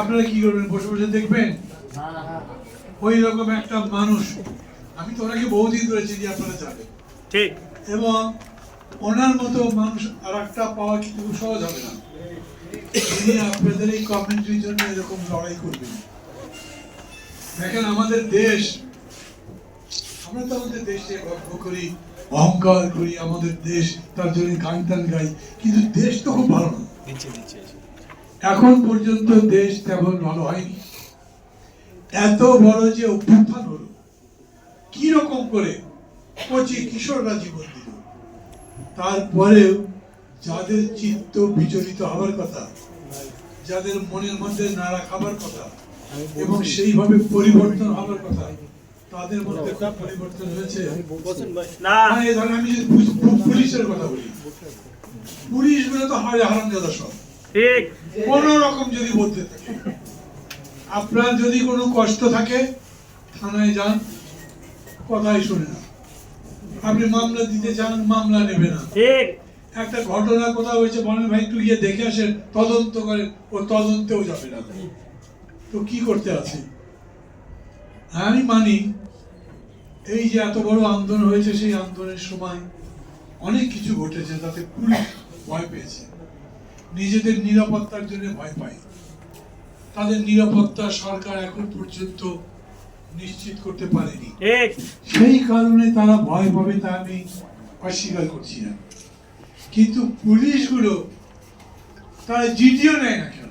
আপনারা কি করবেন? বসে বসে দেখবেন? ওই রকম একটা মানুষ। আমি তো ওনাকে বহুদিন ধরে চিনি আপনারা জানেন ঠিক। এবং ওনার মতো মানুষ আর একটা পাওয়া কিন্তু সহজ হবে না। তিনি আপনাদের এই কমেন্ট্রির জন্য এরকম লড়াই করবেন। দেখেন আমাদের দেশ আমরা তো আমাদের দেশে গর্ব করি অহংকার করি আমাদের দেশ তার জন্য গান টান গাই কিন্তু দেশ তো খুব ভালো না। এখন পর্যন্ত দেশ তেমন ভালো হয়নি। এত বড় যে অভ্যুত্থান হলো কি রকম করে কচি কিশোররা জীবন দিল? তারপরেও যাদের চিত্ত বিচলিত হওয়ার কথা যাদের মনের মধ্যে নাড়া খাবার কথা এবং সেইভাবে পরিবর্তন হওয়ার কথা তাদের মধ্যে পরিবর্তন হয়েছে। না। মানে আমি পুলিশের কথা বলি পুলিশগুলো তো হয় হারামজাদা সব। ঠিক। কোন রকম যদি বলতে থাকে। আপনার যদি কোনো কষ্ট থাকে থানায় যান কথাই শুনে না। আপনি মামলা দিতে চান মামলা নেবে না। ঠিক। একটা ঘটনা কোথাও হয়েছে বলেন ভাই একটু গিয়ে দেখে আসেন তদন্ত করে ও তদন্তেও যাবে না। তো কি করতে আছে? আমি মানি এই যে এত বড় আন্দোলন হয়েছে সেই আন্দোলনের সময় অনেক কিছু ঘটেছে তাতে পুলিশ ভয় পেয়েছে। নিজেদের নিরাপত্তার জন্য ভয় পায়। তাদের নিরাপত্তা সরকার এখন পর্যন্ত নিশ্চিত করতে পারেনি। সেই কারণে তারা ভয় পাবে তা আমি অস্বীকার করছি না। কিন্তু পুলিশগুলো তারা জিডিও নেয় না কেন?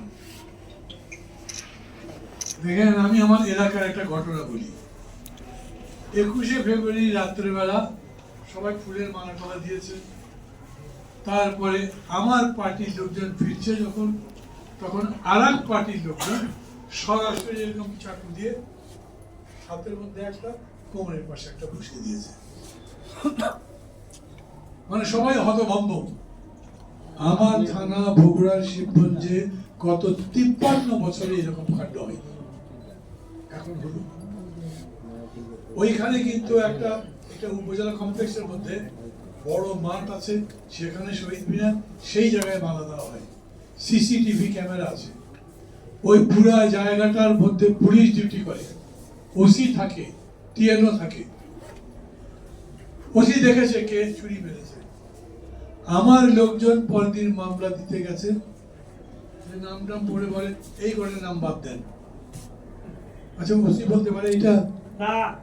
দেখেন আমি আমার এলাকার একটা ঘটনা বলি। একুশে ফেব্রুয়ারি রাত্রেবেলা সবাই ফুলের মালা টালা দিয়েছে। তারপরে আমার পার্টির লোকজন ফিরছে যখন, তখন আর এক পার্টির লোকজন সরাসরি এরকম চাকু দিয়ে হাতের মধ্যে একটা কোমরের পাশে একটা বসিয়ে দিয়েছে। মানে সবাই হতভম্ব। আমার থানা বগুড়ার শিবগঞ্জে গত তিপ্পান্ন বছরে এরকম কাণ্ড হয়নি। এখন ওইখানে কিন্তু একটা একটা উপজেলা কমপ্লেক্সের মধ্যে বড় মাঠ আছে সেখানে শহীদ মিনার সেই জায়গায় মালা দেওয়া হয়। সিসিটিভি ক্যামেরা আছে। ওই পুরা জায়গাটার মধ্যে পুলিশ ডিউটি করে। ওসি থাকে টিএনও থাকে। ওসি দেখেছে কে চুরি মেরেছে। আমার লোকজন পরদিন মামলা দিতে গেছে। নাম টাম পড়ে বলে এই করে নাম বাদ দেন। আচ্ছা ওসি বলতে পারে এটা না।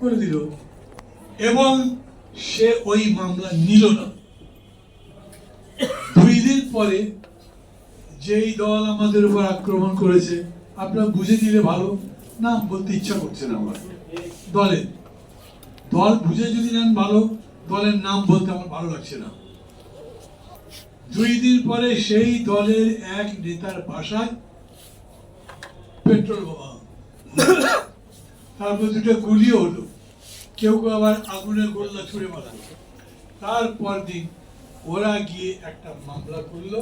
করে দিল। এবং সে ওই মামলা নিল না। দুই দিন পরে যেই দল আমাদের উপর আক্রমণ করেছে, আপনারা বুঝে দিলে ভালো, না বলতে ইচ্ছা করছে না আমার দলের দল বুঝে যদি নেন ভালো, দলের নাম বলতে আমার ভালো লাগছে না। দুই দিন পরে সেই দলের এক নেতার বাসায় পেট্রোল বোমা। তারপর দুটো গুলিও হলো। কেউ কেউ আবার আগুনের গোল্লা ছুড়ে মারলো তারপর দিন ওরা গিয়ে একটা মামলা করল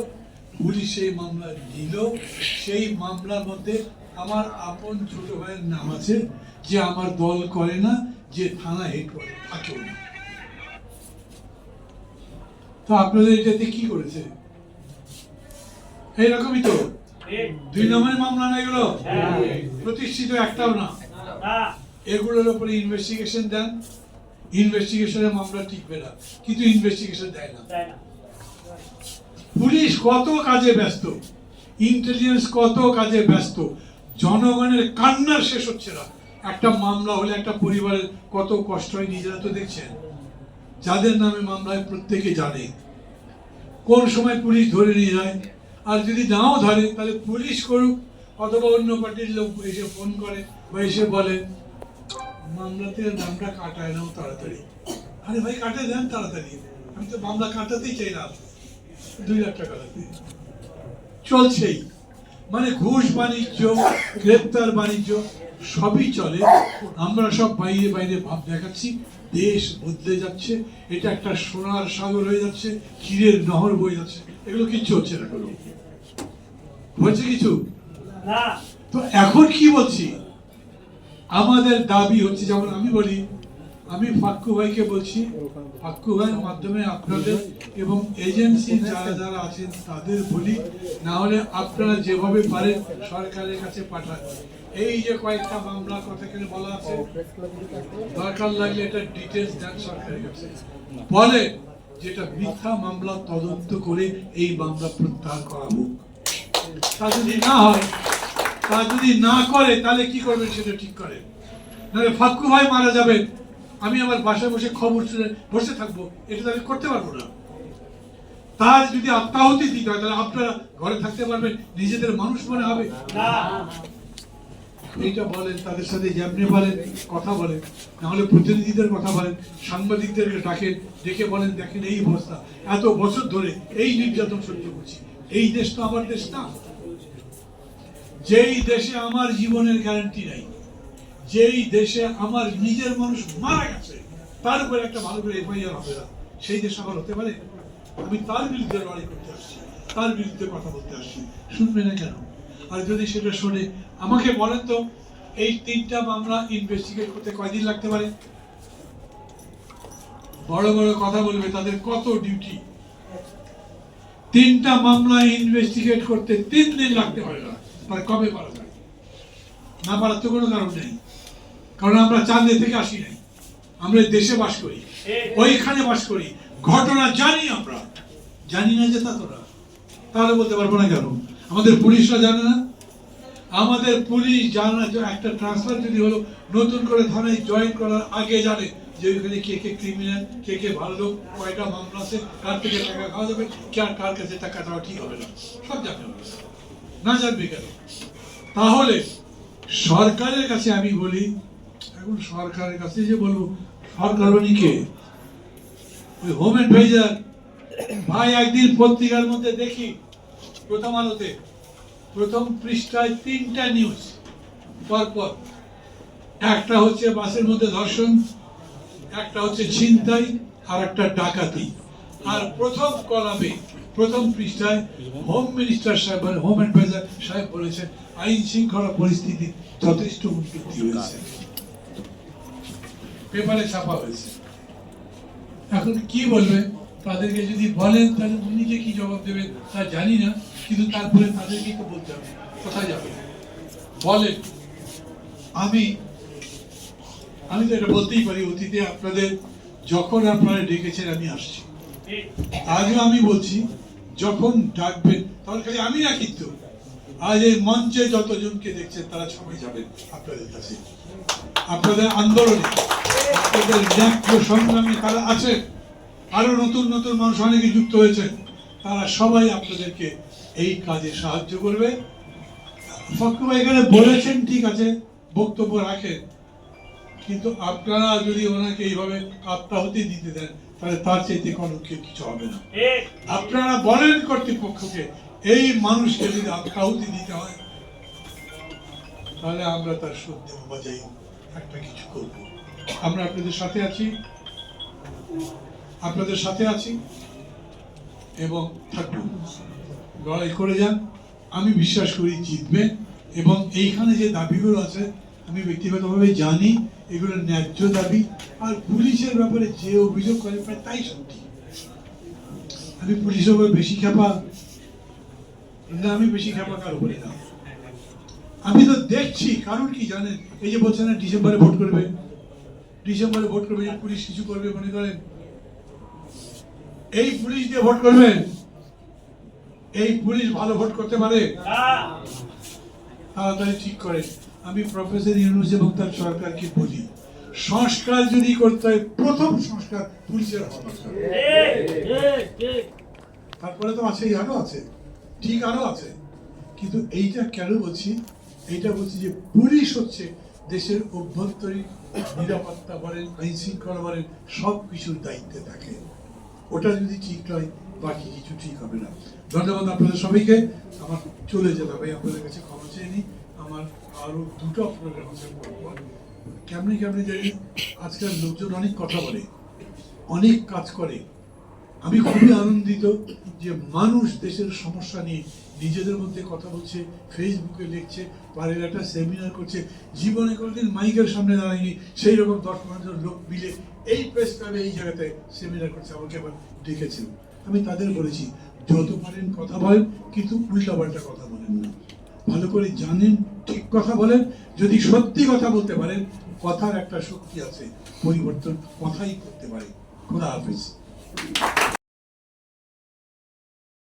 পুলিশ সেই মামলা নিল। সেই মামলার মধ্যে আমার আপন ছোট ভাইয়ের নাম আছে যে আমার দল করে না যে থানা হেড করে থাকেও না। তো আপনাদের এটাতে কি করেছে? এইরকমই তো? দুই নম্বরের মামলা না এগুলো? হ্যাঁ। প্রতিষ্ঠিত একটাও না। না এগুলোর উপরে ইনভেস্টিগেশন দেন। ইনভেস্টিগেশনের মামলা টিকবে না। কিন্তু ইনভেস্টিগেশন দেয় না। পুলিশ কত কাজে ব্যস্ত? ইন্টেলিজেন্স কত কাজে ব্যস্ত? জনগণের কান্নার শেষ হচ্ছে না। একটা মামলা হলে একটা পরিবারের কত কষ্ট হয় নিজেরা তো দেখছেন। যাদের নামে মামলায় প্রত্যেকে জানে। কোন সময় পুলিশ ধরে নিয়ে যায়? আর যদি নাও ধরে তাহলে পুলিশ করুক অথবা অন্য পার্টির লোক এসে ফোন করে বা এসে বলে। মামলাতে নামটা কাটায় নাও তাড়াতাড়ি। আরে ভাই কাটে দেন তাড়াতাড়ি। আমি তো মামলা কাটাতেই চাই না। দুই লাখ টাকা লাগবে। চলছেই। মানে ঘুষ বাণিজ্য গ্রেপ্তার বাণিজ্য সবই চলে। আমরা সব বাইরে বাইরে ভাব দেখাচ্ছি। দেশ বদলে যাচ্ছে। এটা একটা সোনার সাগর হয়ে যাচ্ছে। ক্ষীরের নহর বয়ে যাচ্ছে। এগুলো কিচ্ছু হচ্ছে না হচ্ছে কিছু? না। তো এখন কি বলছি? আমাদের দাবি হচ্ছে, যেমন আমি বলি, আমি ফাক্কু ভাইকে বলছি ফাক্কু ভাইয়ের মাধ্যমে আপনাদের এবং এজেন্সি যারা যারা আছেন, তাদের বলি, না হলে আপনারা যেভাবে পারেন সরকারের কাছে পাঠান। এই যে কয়েকটা মামলার কথা এখানে বলা আছে, দরকার লাগলে এটা ডিটেলস দেন সরকারের কাছে। বলে যেটা মিথ্যা মামলা তদন্ত করে এই মামলা প্রত্যাহার করা হোক। তা যদি না হয় তা যদি না করে তাহলে কি করবেন সেটা ঠিক করেন নাহলে ফাক্কু ভাই মারা যাবেন। আমি আমার বাসায় বসে খবর শুনে বসে থাকব। এটা তো আমি করতে পারব না। তার যদি আত্মাহুতি দিতে হয় তাহলে আপনারা ঘরে থাকতে পারবেন। নিজেদের মানুষ মনে হবে। না। এইটা বলেন তাদের সাথে যেমনি বলেন কথা বলেন। নাহলে প্রতিনিধিদের কথা বলেন সাংবাদিকদেরকে ডাকেন ডেকে বলেন দেখেন এই অবস্থা। এত বছর ধরে এই নির্যাতন সহ্য করছি। এই দেশ তো আমার দেশ না। যেই দেশে আমার জীবনের গ্যারান্টি নাই, যেই দেশে আমার নিজের মানুষ মারা গেছে, তার উপরে একটা ভালো করে এফআইআর হবে না। সেই দেশ আমার হতে পারে? আমি তার বিরুদ্ধে লড়াই করতে আসছি, তার বিরুদ্ধে কথা বলতে আসছি। শুনবে না কেন? আর যদি সেটা শুনে, আমাকে বলেন তো, এই তিনটা মামলা ইনভেস্টিগেট করতে কয়দিন লাগতে পারে? বড় বড় কথা বলবে, তাদের কত ডিউটি তিনটা মামলা ইনভেস্টিগেট করতে তিন দিন লাগতে পারে না। তার কবে পারা যায় না পারার তো কোনো কারণ নেই। কারণ আমরা চাঁদে থেকে আসি নাই। আমরা দেশে বাস করি। ওইখানে বাস করি। ঘটনা জানি আমরা। জানি না যে তোরা তাহলে বলতে পারব না কেন? আমাদের পুলিশরা জানে না। আমাদের পুলিশ জানে না একটা ট্রান্সফার যদি হলো, নতুন করে থানায় জয়েন করার আগে জানে যে ওইখানে কে কে ক্রিমিনাল কে কে ভালো লোক, কয়টা মামলা আছে, কার থেকে টাকা খাওয়া যাবে, কার কার কাছে টাকা দেওয়া ঠিক হবে না। সব হবে না কেন? তাহলে সরকারের কাছে আমি বলি, এখন সরকারের কাছে যে বলব, সরকার উনি কে? ওই হোম অ্যাডভাইজার। ভাই, একদিন পত্রিকার মধ্যে দেখি, প্রথম আলোতে, প্রথম পৃষ্ঠায় তিনটা নিউজ পরপর একটা হচ্ছে বাসের মধ্যে ধর্ষণ, একটা হচ্ছে ছিনতাই, আর একটা ডাকাতি। আর প্রথম কলামে প্রথম পৃষ্ঠায় হোম মিনিস্টার সাহেব মানে হোম অ্যাডভাইজার সাহেব বলেছেন আইন শৃঙ্খলা পরিস্থিতি যথেষ্ট উন্নতি হয়েছে। পেপারে ছাপা হয়েছে। এখন কি বলবে? তাদেরকে যদি বলেন, তাহলে উনি যে কি জবাব দেবেন তা জানি না, কিন্তু তারপরে তাদেরকেই তো বলতে হবে, কোথায় যাবে? বলেন। আমি আমি তো এটা বলতেই পারি, অতীতে আপনাদের যখন আপনারা ডেকেছেন, আমি আসছি। আজও আমি বলছি, যখন ডাকবেন, তখন খালি আমি না কিন্তু, আজ এই মঞ্চে যতজনকে দেখছেন, তারা সবাই যাবেন আপনাদের কাছে। আপনাদের আন্দোলনে, আপনাদের ন্যায্য সংগ্রামে তারা আছে আরও নতুন নতুন মানুষ অনেকে যুক্ত হয়েছেন, তারা সবাই আপনাদেরকে এই কাজে সাহায্য করবে। ফকরুবা এখানে বলেছেন, ঠিক আছে, বক্তব্য রাখেন, কিন্তু আপনারা যদি ওনাকে এইভাবে আত্মাহুতি দিতে দেন তাহলে তার চাইতে কলঙ্কের কিছু হবে না। আপনারা বলেন কর্তৃপক্ষকে এই মানুষকে যদি আত্মাহুতি দিতে হয় তাহলে আমরা তার সত্যি বাজাই একটা কিছু করব। আমরা আপনাদের সাথে আছি। আপনাদের সাথে আছি এবং থাকব। লড়াই করে যান। আমি বিশ্বাস করি জিতবে এবং এইখানে যে দাবিগুলো আছে আমি ব্যক্তিগতভাবে জানি এগুলো ন্যায্য দাবি আর পুলিশের ব্যাপারে যে অভিযোগ করে প্রায় তাই সত্যি। আমি পুলিশের উপর বেশি খেপা না আমি বেশি খেপা কার উপরে না। আমি তো দেখছি কারণ কি জানেন? এই যে বলছেন না ডিসেম্বরে ভোট করবে। ডিসেম্বরে ভোট করবে যে পুলিশ কিছু করবে মনে করেন? এই পুলিশ দিয়ে ভোট করবেন এই পুলিশ ভালো ভোট করতে পারে? তাড়াতাড়ি ঠিক করে আমি প্রফেসর ইউনুস এবং তার সরকারকে বলি, সংস্কার যদি করতে হয়, প্রথম সংস্কার পুলিশের তারপরে তো আছেই আরও আছে, ঠিক আরও আছে। কিন্তু এইটা কেন বলছি? এইটা বলছি যে পুলিশ হচ্ছে দেশের অভ্যন্তরীণ নিরাপত্তা বলেন আইন শৃঙ্খলা বলেন, সব কিছুর দায়িত্বে থাকে। ওটা যদি ঠিক নয় বাকি কিছু ঠিক হবে না। ধন্যবাদ আপনাদের সবাইকে। আমার চলে যেতে হবে, আপনাদের কাছে ক্ষমা চেয়ে নিই। আমার আরও দুটো প্রোগ্রাম কেমনি কেমনি জানি আজকাল লোকজন অনেক কথা বলে, অনেক কাজ করে। আমি খুবই আনন্দিত যে মানুষ দেশের সমস্যা নিয়ে নিজেদের মধ্যে কথা বলছে ফেসবুকে লিখছে, পারের একটা সেমিনার করছে, জীবনে কোনোদিন মাইকের সামনে দাঁড়ায়নি, সেই রকম দশ পনেরো লোক মিলে এই প্রেস ক্লাবে এই জায়গাতে সেমিনার করছে, আমাকে আবার ডেকেছিল আমি তাদের বলেছি, যত পারেন কথা বলেন, কিন্তু উল্টাপাল্টা কথা বলেন না। ভালো করে জানেন, ঠিক কথা বলেন, যদি সত্যি কথা বলতে পারেন, কথার একটা শক্তি আছে, পরিবর্তন কথাই করতে পারে। খোদা হাফিজ।